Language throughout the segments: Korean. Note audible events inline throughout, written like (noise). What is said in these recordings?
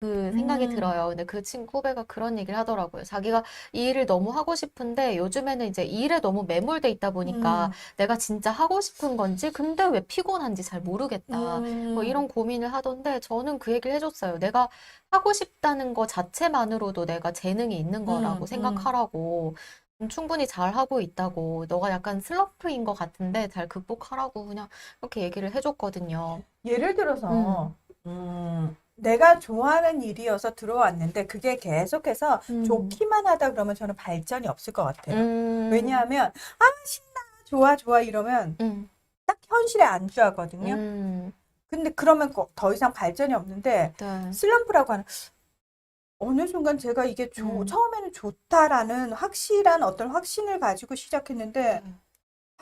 그 생각이 음. 들어요. 근데 그 친구 후배가 그런 얘기를 하더라고요. 자기가 이 일을 너무 하고 싶은데 요즘에는 이제 이 일에 너무 매몰돼 있다 보니까 음. 내가 진짜 하고 싶은 건지 근데 왜 피곤한지 잘 모르겠다. 음. 뭐 이런 고민을 하던데 저는 그 얘기를 해줬어요. 내가 하고 싶다는 거 자체만으로도 내가 재능이 있는 거라고 음, 생각하라고. 음, 충분히 잘 하고 있다고. 너가 약간 슬럼프인 것 같은데 잘 극복하라고 그냥 그렇게 얘기를 해줬거든요. 예를 들어서 음, 내가 좋아하는 일이어서 들어왔는데 그게 계속해서 음. 좋기만 하다 그러면 저는 발전이 없을 것 같아요. 음, 왜냐하면 아 신나 좋아 좋아 이러면 음, 딱 현실에 안주하거든요. 음, 근데 그러면 거- 더 이상 발전이 없는데 네. 슬럼프라고 하는 어느 순간 제가 이게 좋- 음. 처음에는 좋다라는 확실한 어떤 확신을 가지고 시작했는데 음.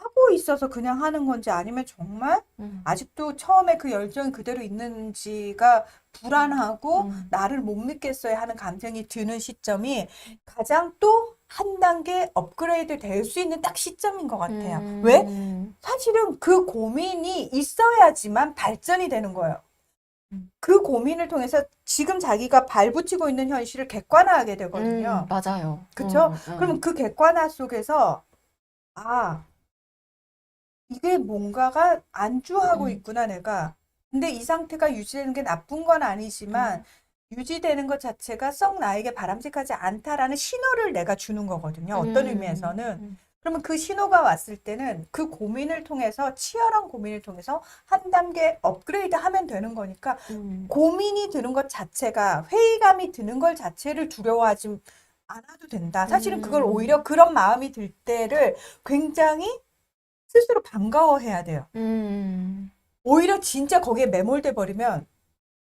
하고 있어서 그냥 하는 건지 아니면 정말 음. 아직도 처음에 그 열정이 그대로 있는지가 불안하고 음. 나를 못 믿겠어요 하는 감정이 드는 시점이 가장 또 한 단계 업그레이드 될 수 있는 딱 시점인 것 같아요. 음. 왜? 사실은 그 고민이 있어야지만 발전이 되는 거예요. 음. 그 고민을 통해서 지금 자기가 발붙이고 있는 현실을 객관화하게 되거든요. 음, 맞아요. 그쵸? 음, 음. 그럼 그 객관화 속에서 아, 이게 뭔가가 안주하고 음. 있구나, 내가. 근데 이 상태가 유지되는 게 나쁜 건 아니지만 유지되는 것 자체가 썩 나에게 바람직하지 않다라는 신호를 내가 주는 거거든요. 어떤 음, 의미에서는. 음. 그러면 그 신호가 왔을 때는 그 고민을 통해서 치열한 고민을 통해서 한 단계 업그레이드 하면 되는 거니까 음. 고민이 드는 것 자체가 회의감이 드는 걸 자체를 두려워하지 않아도 된다. 사실은 그걸 음. 오히려 그런 마음이 들 때를 굉장히 스스로 반가워해야 돼요. 음. 오히려 진짜 거기에 매몰돼 버리면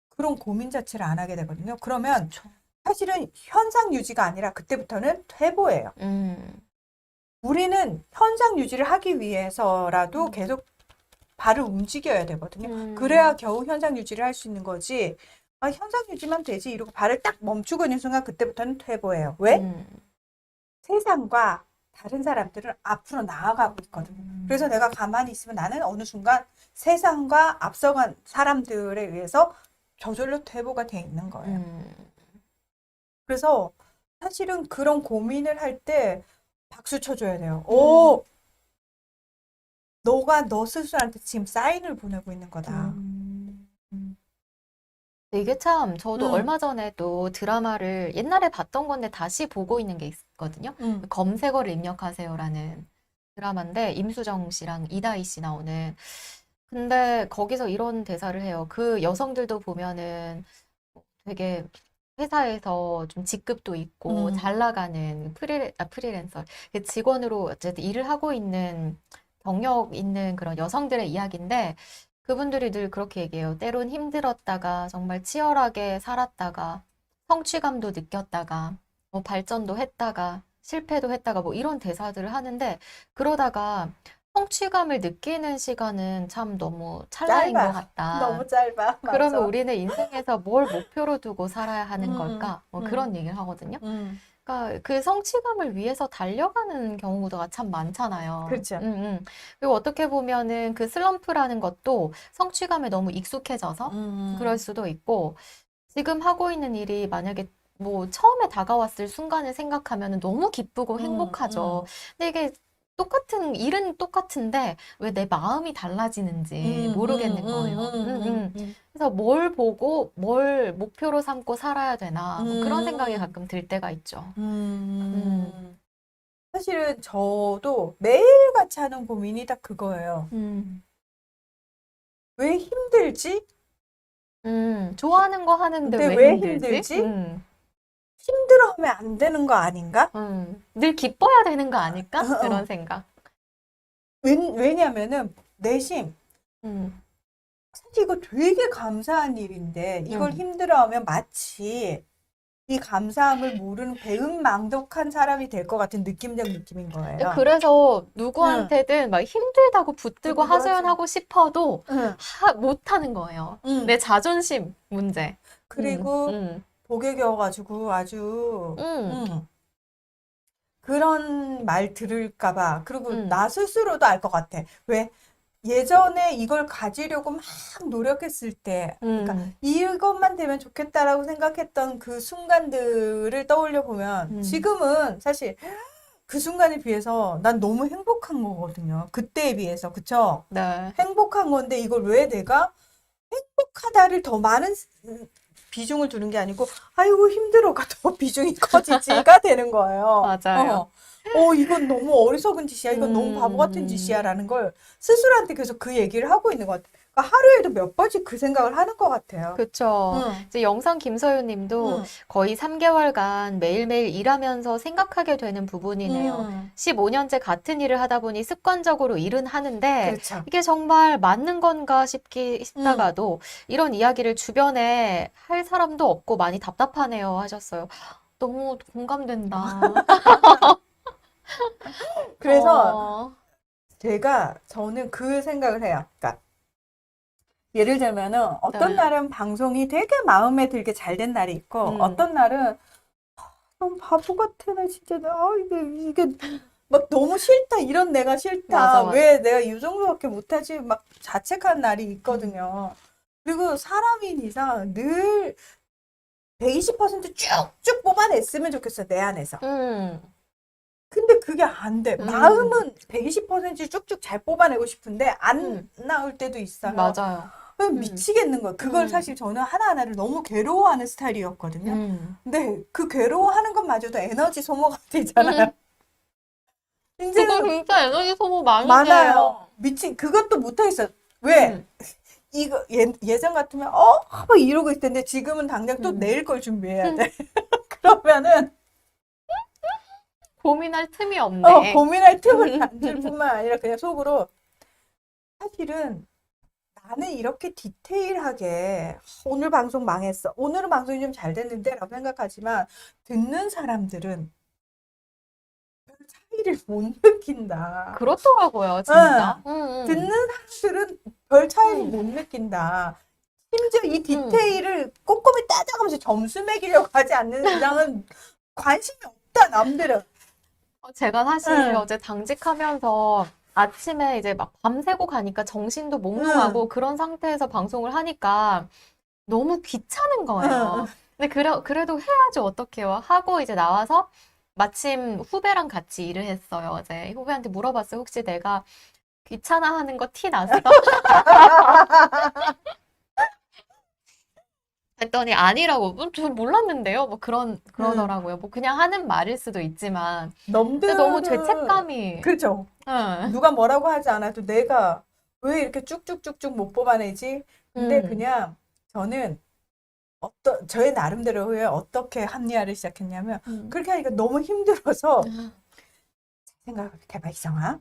그런 고민 자체를 안 하게 되거든요. 그러면 그쵸. 사실은 현상 유지가 아니라 그때부터는 퇴보예요. 음. 우리는 현상 유지를 하기 위해서라도 음. 계속 발을 움직여야 되거든요. 음. 그래야 겨우 현상 유지를 할 수 있는 거지. 아, 현상 유지만 되지. 이러고 발을 딱 멈추고 있는 순간 그때부터는 퇴보예요. 왜? 음. 세상과 다른 사람들은 앞으로 나아가고 있거든요. 그래서 내가 가만히 있으면 나는 어느 순간 세상과 앞서간 사람들에 의해서 저절로 퇴보가 돼 있는 거예요. 음. 그래서 사실은 그런 고민을 할 때 박수 쳐줘야 돼요. 오, 너가 너 스스로한테 지금 사인을 보내고 있는 거다. 음. 음. 이게 참 저도 음. 얼마 전에 또 드라마를 옛날에 봤던 건데 다시 보고 있는 게 있거든요. 음. 검색어를 입력하세요라는 드라마인데 임수정 씨랑 이다희 씨 나오는 근데 거기서 이런 대사를 해요. 그 여성들도 보면은 되게 회사에서 좀 직급도 있고 음. 잘 나가는 프리, 아, 프리랜서 그 직원으로 어쨌든 일을 하고 있는 경력 있는 그런 여성들의 이야기인데 그분들이 늘 그렇게 얘기해요. 때론 힘들었다가 정말 치열하게 살았다가 성취감도 느꼈다가 뭐 발전도 했다가 실패도 했다가 뭐 이런 대사들을 하는데 그러다가 성취감을 느끼는 시간은 참 너무 찰나인 것 짧아. 같다. (laughs) 너무 짧아. 그러면 맞아. 우리는 인생에서 뭘 목표로 두고 살아야 하는 음, 걸까? 뭐 음. 그런 얘기를 하거든요. 음, 그러니까 그 성취감을 위해서 달려가는 경우가 참 많잖아요. 그렇죠. 음, 음. 그리고 어떻게 보면은 그 슬럼프라는 것도 성취감에 너무 익숙해져서 음. 그럴 수도 있고 지금 하고 있는 일이 만약에 뭐 처음에 다가왔을 순간을 생각하면 너무 기쁘고 음, 행복하죠. 근데 이게 똑같은 일은 똑같은데 왜 내 마음이 달라지는지 음, 모르겠는 음, 거예요. 음, 음, 음. 음. 그래서 뭘 보고 뭘 목표로 삼고 살아야 되나 뭐 그런 생각이 음. 가끔 들 때가 있죠. 음. 사실은 저도 매일 같이 하는 고민이 딱 그거예요. 음. 왜 힘들지? 음, 좋아하는 거 하는데 근데 왜 왜 힘들지? 힘들지? 음, 힘들어하면 안 되는 거 아닌가? 음. 늘 기뻐야 되는 거 아닐까? (laughs) 그런 생각. 왜, 왜냐면은 내심 음, 이거 되게 감사한 일인데 이걸 음. 힘들어하면 마치 이 감사함을 모르는 배은망덕한 사람이 될 것 같은 느낌적 느낌인 거예요. 그래서 누구한테든 막 힘들다고 붙들고 그거 하지. 하소연하고 싶어도 응, 하, 못 하는 거예요. 응. 내 자존심 문제. 그리고 음, 복에 겨워가지고 아주 음, 음. 응. 그런 말 들을까 봐. 그리고 음. 나 스스로도 알 것 같아. 왜? 예전에 이걸 가지려고 막 노력했을 때, 그러니까 음. 이것만 되면 좋겠다라고 생각했던 그 순간들을 떠올려 보면 음. 지금은 사실 그 순간에 비해서 난 너무 행복한 거거든요. 그때에 비해서. 그쵸? 네. 행복한 건데 이걸 왜 내가 행복하다를 더 많은 스- 비중을 두는 게 아니고 아이고 힘들어가 더 (laughs) 비중이 커지지가 되는 거예요. (laughs) 맞아요. 어, 어, 이건 너무 어리석은 짓이야. 이건 너무 바보 같은 음. 짓이야라는 걸 스스로한테 계속 그 얘기를 하고 있는 것 같아요. 그러니까 하루에도 몇 번씩 그 생각을 하는 것 같아요. 그쵸. 응. 이제 영상 김서윤 님도 응. 거의 3개월간 매일매일 일하면서 생각하게 되는 부분이네요. 음. 15년째 같은 일을 하다 보니 습관적으로 일은 하는데 그렇죠. 이게 정말 맞는 건가 싶기 싶다가도 이런 이야기를 주변에 할 사람도 없고 많이 답답하네요 하셨어요. 너무 공감된다. (laughs) 그래서 어, 제가 저는 그 생각을 해요. 그러니까 예를 들면은 어떤 네. 날은 방송이 되게 마음에 들게 잘 된 날이 있고 음. 어떤 날은 아, 너무 바보 같아 나 진짜 나 아, 이게 이게 막 너무 싫다 이런 내가 싫다 맞아, 맞아. 왜 내가 이 정도밖에 못하지 막 자책한 날이 있거든요. 그리고 사람인 이상 늘 120% 쭉쭉 뽑아냈으면 좋겠어 내 안에서. 음, 근데 그게 안 돼. 음. 마음은 120% 쭉쭉 잘 뽑아내고 싶은데 안 음. 나올 때도 있어요. 맞아요. 음. 미치겠는 거예요. 그걸 음. 사실 저는 하나하나를 너무 괴로워하는 스타일이었거든요. 음. 근데 그 괴로워하는 것마저도 에너지 소모가 (laughs) 되잖아요. 그거 이제는 진짜 에너지 소모 많이 많아요. 돼요. 미친 그것도 못하겠어. 왜? 음. 이거 예, 예전 같으면 어? 막 이러고 있을 텐데 지금은 당장 또 음. 내일 걸 준비해야 돼. (laughs) 그러면은 고민할 틈이 어, 없네. 고민할 틈을 안 줄 뿐만 아니라 그냥 속으로 사실은 나는 이렇게 디테일하게 오늘 방송 망했어. 오늘은 방송이 좀 잘 됐는데 라고 생각하지만 듣는 사람들은 별 차이를 못 느낀다. 그렇더라고요, 진짜. 음, 음. 듣는 사람들은 별 차이를 음. 못 느낀다. 심지어 이 디테일을 꼼꼼히 따져가면서 점수 매기려고 하지 않는 이상은 관심이 없다, 남들은. 어, 제가 사실 응. 어제 당직하면서 아침에 이제 막 밤새고 가니까 정신도 몽롱하고 그런 상태에서 방송을 하니까 너무 귀찮은 거예요. 응. 근데 그래, 그래도 해야죠. 어떡해요. 하고 이제 나와서 마침 후배랑 같이 일을 했어요. 어제 후배한테 물어봤어요. 혹시 내가 귀찮아하는 거 티 났어? (laughs) 했더니 아니라고. 음, 저 몰랐는데요. 뭐 그런 그러더라고요. 뭐 그냥 하는 말일 수도 있지만 근데 남들은 너무 죄책감이. 그렇죠. 응. 누가 뭐라고 하지 않아도 내가 왜 이렇게 쭉쭉쭉쭉 못 뽑아내지? 근데 음. 그냥 저는 어떤 저의 나름대로의 어떻게 합리화를 시작했냐면 음. 그렇게 하니까 너무 힘들어서 생각을 해봐 이성아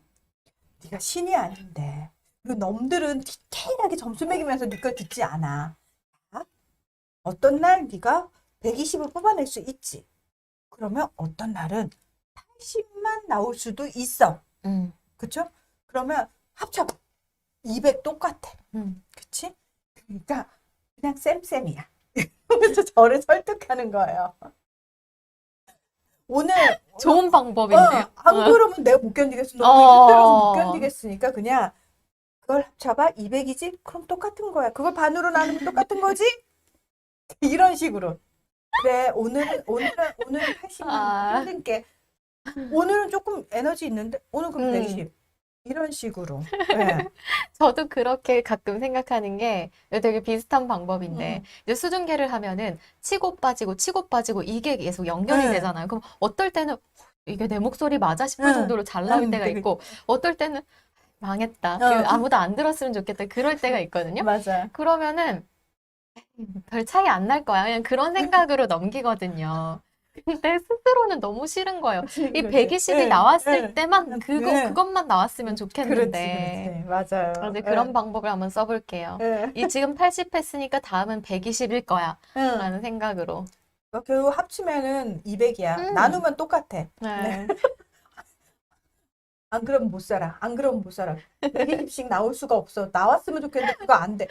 네가 신이 아닌데 그리고 놈들은 디테일하게 점수 매기면서 네걸 듣지 않아 자, 어떤 날 네가 120을 뽑아낼 수 있지 그러면 어떤 날은 80만 나올 수도 있어 음. 그쵸? 그러면 합쳐봐 200 똑같아 음. 그치? 그러니까 그냥 쌤쌤이야 (laughs) 그래서 저를 설득하는 거예요 오늘 (laughs) 좋은 방법인데요. 어, 안 어. 그러면 내가 못 견디겠어. 너무 어. 힘들어서 못 견디겠으니까 그냥 그걸 합쳐봐 200이지? 그럼 똑같은 거야. 그걸 반으로 나누면 똑같은 거지? (laughs) 이런 식으로. 그래 오늘은 오늘은 오늘은 80만 아. 힘든 게 오늘은 조금 에너지 있는데 오늘 그럼 음. 120 이런 식으로. 네. (laughs) 저도 그렇게 가끔 생각하는 게 되게 비슷한 방법인데 음. 이제 수중계를 하면은 치고 빠지고 치고 빠지고 이게 계속 연결이 네. 되잖아요. 그럼 어떨 때는 이게 내 목소리 맞아 싶을 응. 정도로 잘 나올 응, 때가 되게- 있고 어떨 때는 망했다. 어. 그리고 아무도 안 들었으면 좋겠다. 그럴 때가 있거든요. (laughs) 맞아. 그러면은 별 차이 안 날 거야. 그냥 그런 생각으로 넘기거든요. 근데 스스로는 너무 싫은 거예요. (laughs) 이 120이 네, 나왔을 네. 때만 그거 네. 그것만 나왔으면 그렇지, 좋겠는데. 그렇지. 맞아요. 이제 네. 그런 방법을 한번 써볼게요. 네. 이 지금 80 했으니까 다음은 120일 거야. 응. 라는 생각으로. 어, 결국 합치면은 200이야. 음. 나누면 똑같아. 네. 안 그러면 못 살아. 안 그러면 못 살아. 120씩 나올 수가 없어. 나왔으면 좋겠는데 그거 안 돼.